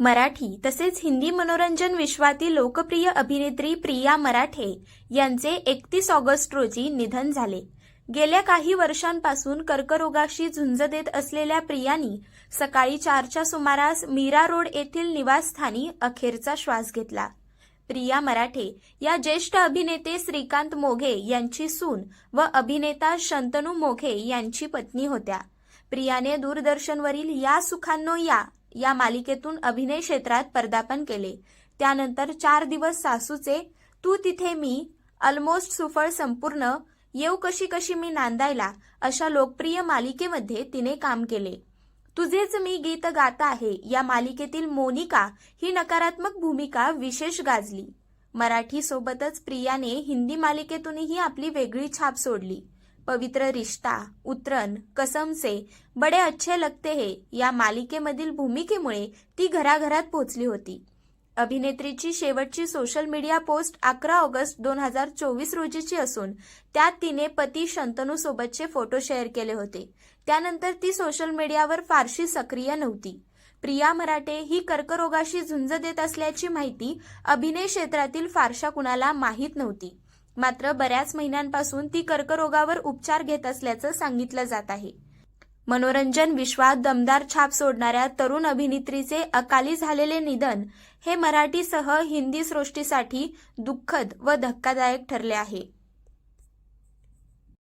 मराठी तसेच हिंदी मनोरंजन विश्वातील लोकप्रिय अभिनेत्री प्रिया मराठे यांचे एकतीस ऑगस्ट रोजी निधन झाले. गेल्या काही वर्षांपासून कर्करोगाशी झुंज देत असलेल्या प्रियानी सकाळी चारच्या सुमारास मीरा रोड येथील निवासस्थानी अखेरचा श्वास घेतला. प्रिया मराठे या ज्येष्ठ अभिनेते श्रीकांत मोघे यांची सून व अभिनेता शंतनू मोघे यांची पत्नी होत्या. प्रियाने दूरदर्शनवरील या सुखांनो या या मालिकेतून अभिनय क्षेत्रात पदार्पण केले. त्यानंतर चार दिवस सासूचे तू तिथे मी ऑलमोस्ट सुफळ संपूर्ण येऊ कशी कशी मी नांदायला अशा लोकप्रिय मालिकेमध्ये तिने काम केले. तुझेच मी गीत गात आहे या मालिकेतील मोनिका ही नकारात्मक भूमिका विशेष गाजली. मराठी सोबतच प्रियाने हिंदी मालिकेतूनही आपली वेगळी छाप सोडली. पवित्र रिश्ता उतरन कसमसे बडे अच्छे लगते हे या मालिकेमधील भूमिकेमुळे ती घराघरात पोहोचली होती. अभिनेत्रीची शेवटची सोशल मीडिया पोस्ट अकरा ऑगस्ट दोन हजार चोवीस रोजीची असून त्यात तिने पती शंतनू सोबतचे फोटो शेअर केले होते. त्यानंतर ती सोशल मीडियावर फारशी सक्रिय नव्हती. प्रिया मराठे ही कर्करोगाशी झुंज देत असल्याची माहिती अभिनय क्षेत्रातील फारशा कुणाला माहीत नव्हती. मात्र बऱ्याच महिन्यांपासून ती कर्करोगावर उपचार घेत असल्याचं सांगितलं जात आहे. मनोरंजन विश्वात दमदार छाप सोडणाऱ्या तरुण अभिनेत्रीचे अकाली झालेले निधन हे मराठीसह हिंदी सृष्टीसाठी दुःखद व धक्कादायक ठरले आहे.